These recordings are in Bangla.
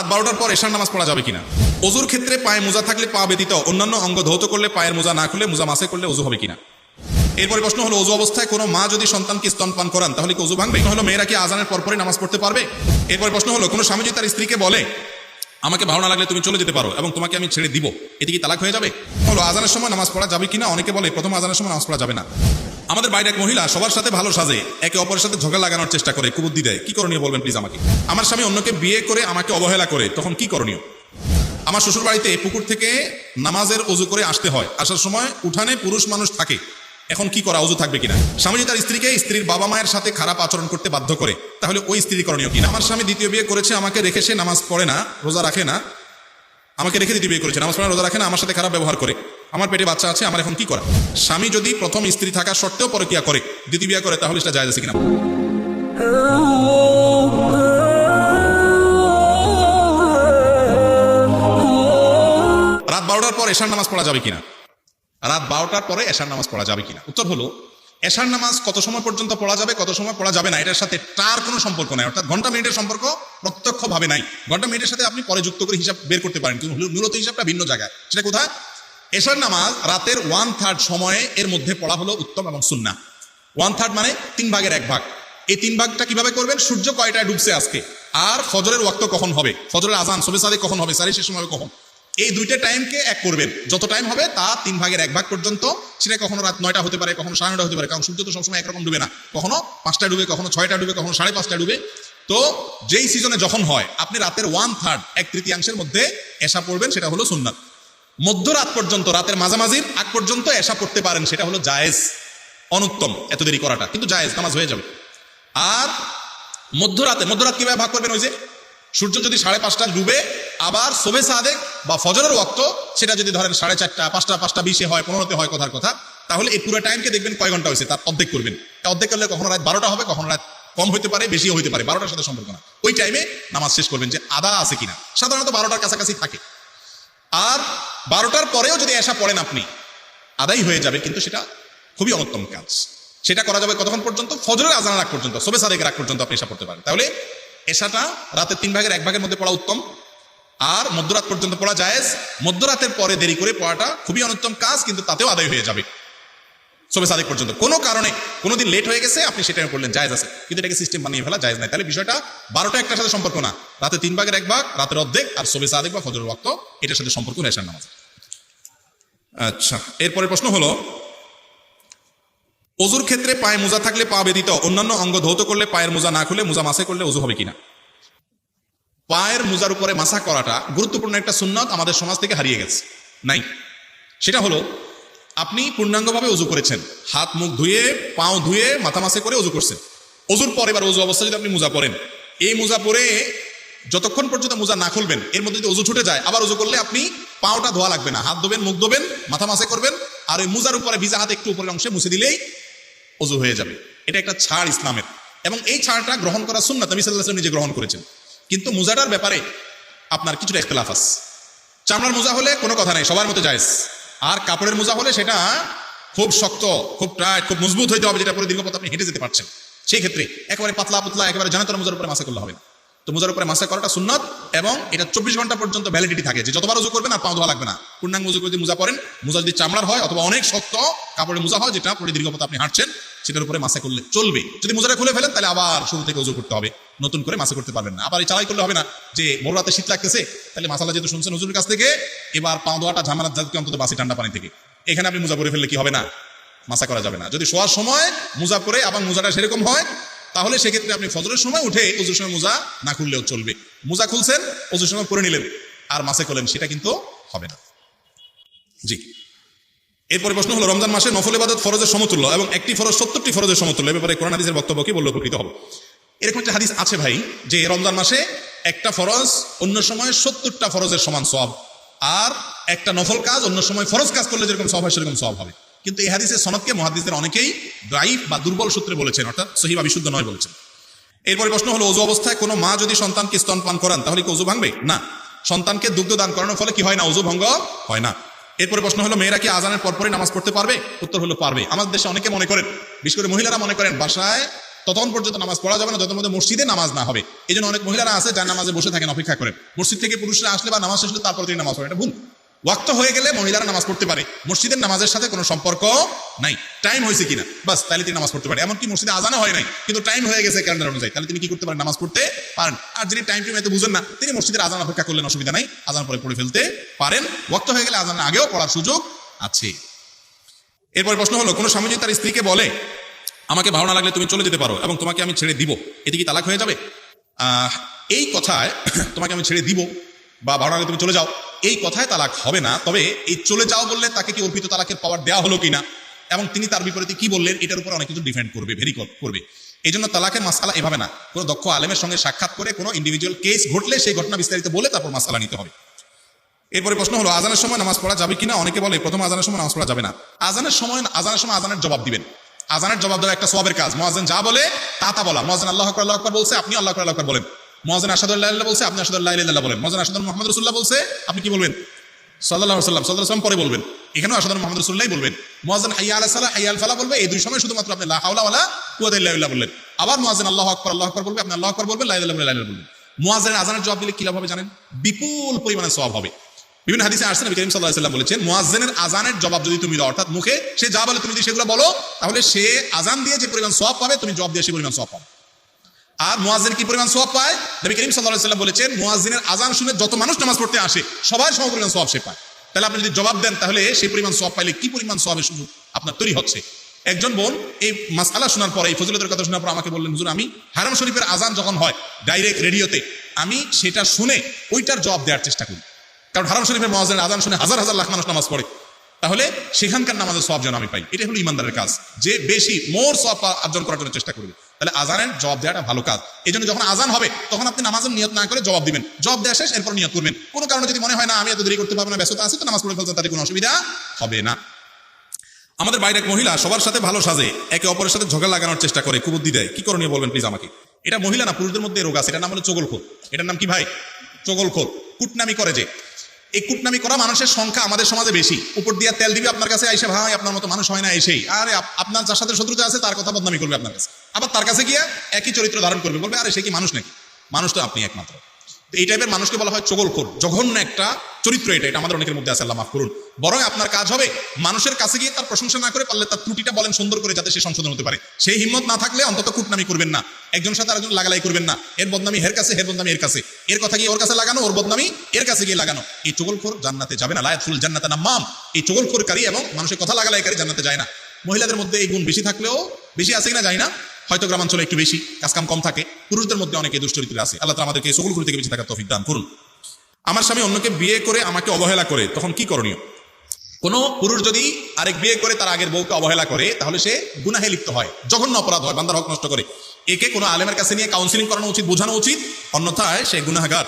রাত বারোটার পর এশার নামাজ পড়া যাবে কিনা? অজুর ক্ষেত্রে পায়ে মোজা থাকলে পা ব্যতীত অন্যান্য অঙ্গ ধৌত করলে পায়ের মোজা না খুলে মোজা মাসে করলে অজু হবে কিনা? এরপরে প্রশ্ন হলো, অজু অবস্থায় কোনো মা যদি সন্তানকে স্তনপান করান, তাহলে কি অজু ভাঙবে? হলো, মেয়েরা কি আজানের পরপরই নামাজ পড়তে পারবে? এরপরে প্রশ্ন হলো, কোনো স্বামী যদি তার স্ত্রীকে বলে, আমাকে ভালো না লাগলে তুমি চলে যেতে পারো এবং তোমাকে আমি ছেড়ে দিব। এটি কি তালাক হয়ে যাবে? হলো, আজানের সময় নামাজ পড়া যাবে কিনা? অনেকে বলে, প্রথম আজানের সময় নামাজ পড়া যাবে না। আমাদের বাইরে এক মহিলা সবার সাথে ভালো সাজে, একে অপরের সাথে ঝগড়া লাগানোর চেষ্টা করে। কুবুদ্ধি দেয়। কি করণীয় বলবেন প্লিজ আমাকে? আমার স্বামী অন্যকে বিয়ে করে আমাকে অবহেলা করে, তখন কি করণীয়? আমার শ্বশুর বাড়িতে পুকুর থেকে নামাজের অজু করে আসতে হয়। আসার সময় উঠানে পুরুষ মানুষ থাকে। এখন কি করা অজু থাকবে কিনা? স্বামী তার স্ত্রীকে স্ত্রীর বাবা মায়ের সাথে খারাপ আচরণ করতে বাধ্য করে। তাহলে ওই স্ত্রী করণীয় কিনা আমার স্বামী দ্বিতীয় বিয়ে করেছে, আমাকে রেখে সে নামাজ পড়ে না, রোজা রাখে না। আমাকে রেখে দ্বিতীয় বিয়ে করেছে, নামাজ পড়ে রোজা রাখে না, আমার সাথে খারাপ ব্যবহার করে। আমার পেটে বাচ্চা আছে, আমার এখন কি করা? স্বামী যদি প্রথম স্ত্রী থাকা সত্ত্বেও পরকিয়া করে দ্বিতীয় বিয়া করে, তাহলে সেটা যায় কিনা? রাত বারোটার পর এশার নামাজ পড়া যাবে কিনা? রাত বারোটার পরে এশার নামাজ পড়া যাবে কিনা? উত্তর হলো, এশার নামাজ কত সময় পর্যন্ত পড়া যাবে, কত সময় পড়া যাবে না, এটার সাথে তার কোনো সম্পর্ক নাই, অর্থাৎ ঘণ্টা মিনিটের সম্পর্ক প্রত্যক্ষভাবে নাই। ঘণ্টা মিনিটের সাথে আপনি পরে যুক্ত করে হিসাব বের করতে পারেন, কিন্তু মূলত হিসাবটা ভিন্ন জায়গায়। সেটা কোথায়? এশার নামাজ রাতের ওয়ান থার্ড সময়ে এর মধ্যে পড়া হলো উত্তম এবং সুন্না ওয়ান থার্ড মানে তিন ভাগের এক ভাগ। এই তিন ভাগটা কীভাবে করবেন? সূর্য কয়টায় ডুবছে আজকে? আর ফজরের ওয়াক্ত কখন হবে? ফজরের আজান, সবে সাদে কখন হবে? সারি শেষ সময় কখন? এই দুইটা টাইমকে এক করবেন। যত টাইম হবে, তা তিন ভাগের এক ভাগ পর্যন্ত। সেটা কখনো রাত নয়টা হতে পারে, কখনো সাড়ে হতে পারে। কারণ সূর্য তো সবসময় একরকম ডুবে না। কখনো পাঁচটা ডুবে, কখনো ছয়টা ডুবে, কখনো সাড়ে পাঁচটা ডুবে। তো যেই সিজনে যখন হয়, আপনি রাতের ওয়ান থার্ড এক তৃতীয়াংশের মধ্যে এসা পড়বেন, সেটা হলো সুন্নাত। মধ্যরাত পর্যন্ত, রাতের মাঝামাঝির আগ পর্যন্ত এসা পড়তে পারেন, সেটা হলো জায়েজ। অনুত্তম, এত দেরি করাটা, কিন্তু জায়েজ, নামাজ হয়ে যাবে। আর মধ্যরাতে, মধ্যরাত কীভাবে ভাগ করবেন ওই যে? সূর্য যদি সাড়ে পাঁচটা ডুবে, আবার শোভে সাদেক বা ফজরের ওয়াক্ত, সেটা যদি ধরেন সাড়ে চারটা, পাঁচটা পাঁচটা, বিশে হয়, পনেরোতে হয় কথার কথা, তাহলে এই পুরো টাইমকে দেখবেন কয় ঘণ্টা হয়েছে, তার অর্ধেক করবেন। অর্ধেক করলে কখনো রাত বারোটা হবে, কখনো রাত কম হতে পারে, বেশিও হতে পারে, বারোটার সাথে সম্পর্ক না। ওই টাইমে নামাজ শেষ করবেন যে আদা আছে কিনা। সাধারণত বারোটার কাছাকাছি থাকে। আর বারোটার পরেও যদি এসা পড়েন আপনি, আদায় হয়ে যাবে, কিন্তু সেটা খুবই অনুত্তম কাজ। সেটা করা যাবে কতক্ষণ পর্যন্ত? ফজরের আজান রাখ পর্যন্ত সবে সাদেকের রাখ পর্যন্ত আপনি এসা পড়তে পারেন। তাহলে এসাটা রাতের তিন ভাগের এক ভাগের মধ্যে পড়া উত্তম। আর মধ্যরাত পর্যন্ত পড়া যায় মধ্যরাতের পরে দেরি করে পড়াটা খুবই অনুত্তম কাজ, কিন্তু তাতেও আদায় হয়ে যাবে। সবে সাদেক পর্যন্ত। কোনো কারণে কোনোদিন লেট হয়ে গেছে, আপনি সেটা করলেন জায়েজ আছে। কিন্তু এটাকে সিস্টেম বানিয়ে ফেলা জায়েজ নাই। তাহলে বিষয়টা বারোটা একটার সাথে সম্পর্ক না। রাতে তিন ভাগের এক ভাগ, রাতের অর্ধেক আর সবে সাদেক বা ফজরের ওয়াক্ত, এটার সাথে সম্পর্ক নেশার নামাজ আচ্ছা এরপরে প্রশ্ন হলো অজুর ক্ষেত্রে পায়ে মোজা থাকলে পা ব্যতীত অন্যান্য অঙ্গ ধৌত করলে পায়ের মোজা না খুলে, মোজা মাসে করলে অজু হবে কিনা? পায়ের মোজার উপরে মাসা করাটা গুরুত্বপূর্ণ একটা সুন্নত আমাদের সমাজ থেকে হারিয়ে গেছে। নাই। সেটা হলো আপনি পূর্ণাঙ্গভাবে অজু করেছেন। হাত, মুখ ধুয়ে, পাও ধুয়ে, মাথা মাসে করে অজু করছেন। অজুর পরে এবার অজু অবস্থা যদি আপনি মোজা পরেন, এই মোজা পরে যতক্ষণ পর্যন্ত মোজা না খুলবেন, এর মধ্যে যদি অজু ছুটে যায়, আবার অজু করলে আপনি পাওটা ধোয়া লাগবে না। হাত ধোবেন, মুখ ধোবেন, মাথা মাসে করবেন, আর ওই মোজার উপরে ভিজা হাত একটু উপরের অংশে মুছে দিলেই অজু হয়ে যাবে। এটা একটা ছাড় ইসলামের। এবং এই ছাড়টা গ্রহণ করা সুন্নাত, নবী আলাইহি নিজে গ্রহণ করেছেন। কিন্তু মোজাটার ব্যাপারে আপনার কিছুটা ইখতলাফ আছে। চামড়ার মোজা হলে কোনো কথা নেই, সবার মতো জায়েজ। আর কাপড়ের মোজা হলে সেটা খুব শক্ত, খুব টাইট, খুব মজবুত হইতে হবে, যেটা পরে দীর্ঘ পথ আপনি হেঁটে যেতে পারছেন। সেই ক্ষেত্রে একেবারে পাতলা পুতলা একেবারে জানাতর মোজার উপরে মাসা করলে হবে না। তো মোজার উপরে মাসা করাটা সুন্নত এবং এটা চব্বিশ ঘণ্টা পর্যন্ত ভ্যালিডিটি থাকে যে যতবার উজু করবেন আর পাও ধোয়া লাগবে না। পূর্ণাঙ্গ উজু করে মোজা পরেন মোজা যদি চামড়ার হয় অথবা অনেক শক্ত কাপড়ের মোজা হয় যেটা পরে দীর্ঘ পথ আপনি হাঁটছেন, সেটার উপরে মাসা করলে চলবে। যদি মোজাটা খুলে ফেলেন, তাহলে আবার শুরু থেকে উজু করতে হবে। নতুন করে মাসা করতে পারবেন না। আবার এই চালাই করলে হবে না যে মোর রাতে শীত লাগতেছে, তাহলে মাসালা যেহেতু শুনছেন হুজুরের কাছ থেকে, এবার পাও ধোয়াটা ঝামেলার যাতে অন্তত বাসি ঠান্ডা পানি থেকে। এখানে আপনি মোজা পরে ফেললে কি হবে না? মাসা করা যাবে না। যদি শোয়ার সময় মোজা পরে আবার মোজাটা সেরকম হয় তাহলে সেক্ষেত্রে আপনি ফজরের সময় উঠে অজুর সময় মোজা না খুললেও চলবে। মোজা খুলছেন, অজুর সময় পরে নিলেন, আর মাসে করলেন, সেটা কিন্তু হবে না। জি। এরপরে প্রশ্ন হলো, রমজান মাসে নফল ইবাদত ফরজের সমতুল্য এবং একটি ফরজ সত্তরটি ফরজের সমতুল্য ব্যাপারে কোরআন হাদিসের বক্তব্য কি বললে উপকৃত হবে। এরকম একটা হাদিস আছে ভাই, যে রমজান মাসে একটা ফরজ অন্য সময় সত্তরটা ফরজের সমান সব আর একটা নফল কাজ অন্য সময় ফরজ কাজ করলে যেরকম সব হয় সেরকম সব হবে। কিন্তু এই হাদিসের সনদকে মহাদিসের অনেকেই দায়ীফ বা দুর্বল সূত্রে বলেছেন, অর্থাৎ সহি বা বিশুদ্ধ নয় বলেছেন। এরপরে প্রশ্ন হলো, অজু অবস্থায় কোনো মা যদি সন্তানকে স্তনপান করান, তাহলে কি অজু ভাঙবে? না। সন্তানকে দুগ্ধ দান করানোর ফলে কি হয় না? অজু ভঙ্গ হয় না। এরপরে প্রশ্ন হলো, মেয়েরা কি আজানের পরপরই নামাজ পড়তে পারবে? উত্তর হলো, পারবে। আমাদের দেশে অনেকে মনে করেন, বিশেষ করে মহিলারা মনে করেন, বাসায় ততক্ষণ পর্যন্ত নামাজ পড়া যাবে না, যত মধ্যে মসজিদে নামাজ না হবে। এই অনেক মহিলারা আছে, যার নামাজে বসে থাকেন, অপেক্ষা করেন। মসজিদ থেকে পুরুষরা আসলে বা নামাজ হলে তারপর তিনি নামাজ পড়েন। এটা ভুল। ওয়াক্ত হয়ে গেলে মহিলারা নামাজ পড়তে পারে। মসজিদের নামাজের সাথে কোনো সম্পর্ক নাই। টাইম হয়েছে কিনা? বাস, তাহলে তিনি নামাজ পড়তে পারে। এমনকি মসজিদে আজানো হয় নাই। কিন্তু টাইম হয়ে গেছে ক্যালেন্ডার অনুযায়ী। তাহলে তিনি কি করতে পারেন? নামাজ পড়তে পারেন। আর যিনি টাইম টাইম এত বুঝেন না, তিনি মসজিদের আজান অপেক্ষা করলেন, অসুবিধা নাই। আজান পরে পড়ে ফেলতে পারেন। ওয়াক্ত হয়ে গেলে আজান আগেও পড়ার সুযোগ আছে। এরপর প্রশ্ন হলো, কোনো স্বামী তার স্ত্রীকে বলে, আমাকে ভালো না লাগলে তুমি চলে যেতে পারো এবং তোমাকে আমি ছেড়ে দিব। এতে কি তালাক হয়ে যাবে? এই কথায় তোমাকে আমি ছেড়ে দিব বা ভালো লাগলে তুমি চলে যাও। এই কথায় তালাক হবে না, তবে এই চলে যাও বললে তাকে কি অর্পিত তালাকের পাওয়ার দেওয়া হলো কিনা? এবং তিনি তার বিপরীতে কি বললেন, এটার উপর অনেক কিছু ডিফেন্ড করবে ভেরি করবে। এই জন্য তালাকের মাসালা এভাবে না, কোনো দক্ষ আলেমের সঙ্গে সাক্ষাৎ করে কোনো ইন্ডিভিজুয়াল কেস ঘটলে সেই ঘটনা বিস্তারিত বলে তারপর মাসালা নিতে হবে। এরপরে প্রশ্ন হলো, আজানের সময় নামাজ পড়া যাবে কিনা? অনেকে বলে, প্রথম আজানের সময় নামাজ পড়া যাবে না। আজানের সময় আজানের সময় আজানের জবাব দিবেন। আজানের জবাব দেওয়া একটা সবের কাজ। মহাজন যা বলে, তা তা বলা। মহাজন আল্লাহ আল্লাহ বলছে আপনি আল্লাহ আল্লাহ বলেন। মহাজন আসাদুল্লাহ বলছে, আপনি আসাদুল্লাহ বলেন। মহাজন আসাদুল মোহাম্মদ রসুল্লাহ বলছে, আপনি কি বলবেন? সাল্লাহ সাল্লাম পরে বলবেন। এখানেও আসাদুল মোহাম্মদ রসুল্লাহ বলবেন। হাইয়া আলাহ সাল্লাহ ফালা বলবে, এই দুই সময় শুধুমাত্র আপনি বললেন। আবার মহাজন আল্লাহ আকবর আল্লাহ আকবর বলবে, আপনি আল্লাহ আকবর বলবেন বলবেন। মহাজের আজানের জবাব দিলে কি হবে জানেন? বিপুল পরিমাণে সব হবে। বিভিন্ন হাদিসে আসছে করিম সাল্লাহ সাল্লাম বলেছেন মুয়াজ্জিনের আজানের জবাব যদি তুমি দাও, অর্থাৎ মুখে সে যা বলে তুমি যদি সেগুলো বলো, তাহলে সে আজান দিয়ে যে পরিমাণ সব পাবে, তুমি জবাব দিয়ে সে পরিমাণ সব পাবে। আর মুয়াজ্জিন কি পরিমাণ সব পায়? নবী করিম সাল্লাহ সাল্লাম বলেছেন, মুয়াজ্জিনের আজান শুনে যত মানুষ নামাজ পড়তে আসে, সবাই সম পরিমাণ সব সে পায়। তাহলে আপনি যদি জবাব দেন, তাহলে সেই পরিমাণ সব পাইলে কি পরিমাণ সবের সুযোগ আপনার তৈরি হচ্ছে? একজন বোন এই মাসালা শোনার পরে, এই ফজিলতের কথা শোনার পর আমাকে বললেন, হুজুর, আমি হারাম শরীফের আজান যখন হয় ডাইরেক্ট রেডিওতে, আমি সেটা শুনে ওইটার জবাব দেওয়ার চেষ্টা করি। কারণ হারাম শরীফের মহাজের আজান শুনে হাজার হাজার লাখ মানুষ নামাজ পড়ে। তাহলে সেখানকার নামাজের সব যেন আমি পাই এটা হলো ইমানদারের কাজ। যে বেশি, মোর সব অর্জন করার জন্য চেষ্টা করবে। তাহলে আজানের জবাব দেওয়াটা ভালো কাজ। এই জন্য যখন আজান হবে, তখন আপনি নামাজের নিয়ত না করে জবাব দিবেন। জবাব দেওয়া শেষ, এরপর নিয়ত করবেন। কোনো কারণে যদি মনে হয়, না, আমি এত দেরি করতে পারব না, ব্যস্ততা আছে, তো নামাজ পড়ে ফেলতে তাতে কোনো অসুবিধা হবে না। আমাদের বাইরে এক মহিলা সবার সাথে ভালো সাজে, একে অপরের সাথে ঝগড়া লাগানোর চেষ্টা করে, কুবুদ্ধি দেয়। কি করণীয় বলবেন প্লিজ আমাকে? এটা মহিলা না, পুরুষদের মধ্যে রোগ আছে। এটার নাম হলো চগলখোর এটার নাম কি ভাই? চগলখোর কুটনামি করে যে। এই কুটনামি করা মানুষের সংখ্যা আমাদের সমাজে বেশি। উপর দিয়ে তেল দিবে আপনার কাছে, আইসে ভাই, আপনার মতো মানুষ হয় না এসেই। আরে আপনার যার সাথে শত্রুতা আছে, তার কথা বদনামি করবে আপনার কাছে। আবার তার কাছে গিয়ে একই চরিত্র ধারণ করবে, বলবে, আরে, সে কি মানুষ নাকি? মানুষ তো আপনি একমাত্র। এই টাইপের মানুষকে বলা হয় চগলখোর, জঘন্য একটা চরিত্র এটা এটা আমাদের অনেকের মধ্যে আছে, আল্লাহ মাফ করুন। বরং আপনার কাজ হবে মানুষের কাছে গিয়ে তার প্রশংসা না করে পারলে তার ত্রুটিটা বলেন সুন্দর করে যাতে সে সংশোধন হতে পারে। সেই হিম্মত না থাকলে অন্তত কুটনামি করবেন না। একজন সাথে আরেকজন লাগালাই করবেন না। এর বদনামি হের কাছে, হের বদনামি এর কাছে। এর কথা গিয়ে ওর কাছে লাগানো, ওর বদনামি এর কাছে গিয়ে লাগানো। এই চগলখোর জান্নাতে যাবে না। লায়াতুল জান্নাতে না মাম এই চগলখোরকারী এবং মানুষের কথা লাগালাইকারী জান্নাতে যায় না। মহিলাদের মধ্যে এই গুণ বেশি থাকলেও বেশি আছে কিনা যায় না। হয়তো গ্রামাঞ্চলে একটু বেশি, কাজকাম কম থাকে। পুরুষদের মধ্যে অনেকে দুশ্চরিত্র আছে। আল্লাহ তাআলা আমাদেরকে সকলগুলো থেকে বেশি থাকার তৌফিক দান করুন। আমার স্বামী অন্যকে বিয়ে করে আমাকে অবহেলা করে, তখন কি করণীয়? কোন পুরুষ যদি আরেক বিয়ে করে, তার আগের বউকে অবহেলা করে, তাহলে সে গুনাহে লিপ্ত হয়। জঘন্য অপরাধ হয়, বান্দার হক নষ্ট করে। একে কোনো আলেমের কাছে নিয়ে কাউন্সিলিং করানো উচিত, বোঝানো উচিত, অন্যথায় সে গুনাহাগার।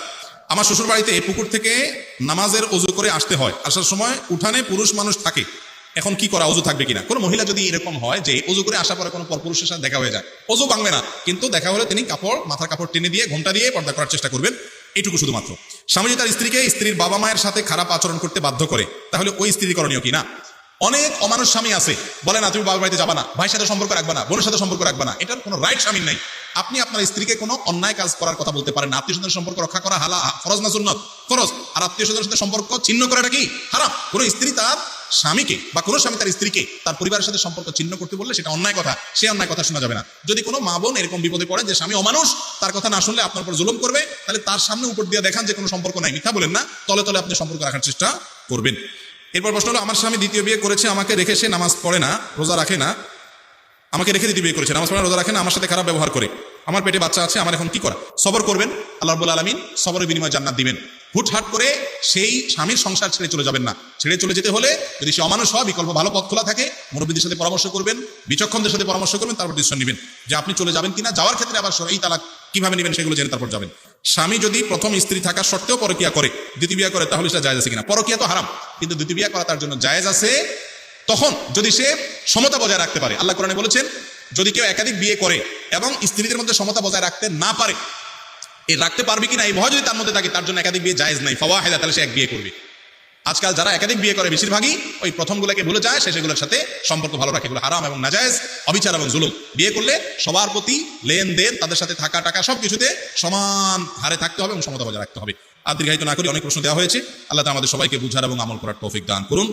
আমার শ্বশুর বাড়িতে পুকুর থেকে নামাজের অজু করে আসতে হয়। আসার সময় উঠানে পুরুষ মানুষ থাকে। এখন কি করা, অজু থাকবে কিনা? কোন মহিলা যদি এরকম হয় যে অজু করে আসার পরে কোনো পরপুরুষের সাথে দেখা হয়ে যায়, অজু ভাঙবে না। কিন্তু দেখা হলে তিনি কাপড়, মাথার কাপড় টেনে দিয়ে, ঘোমটা দিয়ে পর্দা করার চেষ্টা করবেন। এটুকু শুধুমাত্র। স্বামীজি তার স্ত্রীকে স্ত্রীর বাবা মায়ের সাথে খারাপ আচরণ করতে বাধ্য করে। তাহলে ওই স্ত্রী করণীয় কি না? অনেক অমানুষ স্বামী আছে। বলে না, তুমি বাবার বাড়িতে যাবা না, ভাইয়ের সাথে সম্পর্ক রাখবা না, বোনের সাথে সম্পর্ক রাখবা না। এটার কোনো রাইট স্বামীর নাই। আপনি আপনার স্ত্রীকে কোনো অন্যায় কাজ করার কথা বলতে পারেন আত্মীয় স্বজনের সম্পর্ক রক্ষা করা হালা, ফরজ না সুন্নত? ফরজ। আর আত্মীয় স্বজনের সাথে সম্পর্ক ছিন্ন করাটা কি? হারাম। কোনো স্ত্রী তার স্বামীকে বা কোনো স্বামী তার স্ত্রীকে তার পরিবারের সাথে সম্পর্ক ছিন্ন করতে বললে সেটা অন্যায় কথা। সে অন্যায় কথা শোনা যাবে না। যদি কোনো মা বোন এরকম বিপদে পড়ে যে স্বামী অমানুষ, তার কথা না শুনলে আপনার উপর জুলুম করবে, তাহলে তার সামনে উপর দিয়ে দেখান যে কোনো সম্পর্ক নাই। মিথ্যা বলেন না, তলে তলে আপনি সম্পর্ক রাখার চেষ্টা করবেন। এরপর প্রশ্ন হলো আমার স্বামী দ্বিতীয় বিয়ে করেছে আমাকে রেখে সে নামাজ পড়ে না রোজা রাখে না? আমাকে রেখে দিতে বিয়ে করেছে নামাজ পড়ে না, রোজা রাখে না আমার সাথে খারাপ ব্যবহার করে। আমার পেটে বাচ্চা আছে আমার এখন কি করা? সবর করবেন? আল্লাহ রব্বুল আলমিন সবরের বিনিময়ে জান্নাত দিবেন। হুটহাট করে সেই স্বামীর সংসার ছেড়ে চলে যাবেন না। ছেড়ে চলে যেতে হলে যদি সে অমানুষ হয় বিকল্প ভালো পথ খোলা থাকে মুরব্বীদের সাথে পরামর্শ করবেন বিচক্ষণদের সাথে পরামর্শ করবেন তারপর ডিসিশন নেবেন যে আপনি চলে যাবেন কিনা যাওয়ার ক্ষেত্রে আবার এই তালাক কীভাবে নেবেন সেগুলো জেনে তারপর যাবেন। স্বামী যদি প্রথম স্ত্রী থাকা সত্ত্বেও পরকিয়া করে, দ্বিতীয় বিয়া করে, তাহলে সেটা জায়েজ আছে কিনা? পরকিয়া তো হারাম, কিন্তু দ্বিতীয় বিয়া করা তার জন্য জায়েজ আছে। তখন যদি সে সমতা বজায় রাখতে পারে, আল্লাহ কোরআনে বলেছেন, যদি কেউ একাধিক বিয়ে করে এবং স্ত্রীদের মধ্যে সমতা বজায় রাখতে না পারে, এ রাখতে পারবে কিনা? এই ভয় যদি তার মধ্যে থাকে, তার জন্য একাধিক বিয়ে জায়েজ নাই। ফওয়া হেদা তাহলে সে এক বিয়ে করবে। আজকাল যারা একাধিক বিয়ে করে, বেশিরভাগই ওই প্রথমগুলোকে ভুলে যায় সেগুলোর সাথে সম্পর্ক ভালো রাখে, এগুলো হারাম এবং নাজায়জ, অবিচার এবং জুলুক বিয়ে করলে সবার প্রতি লেনদেন, তাদের সাথে থাকা টাকা সব কিছুতে সমান হারে থাকতে হবে এবং সমতা বজায় রাখতে হবে। আর দীর্ঘায়িত না করি, অনেক প্রশ্ন দেওয়া হয়েছে। আল্লাহ আমাদের সবাইকে বুঝার এবং আমল করার তৌফিক দান করুন।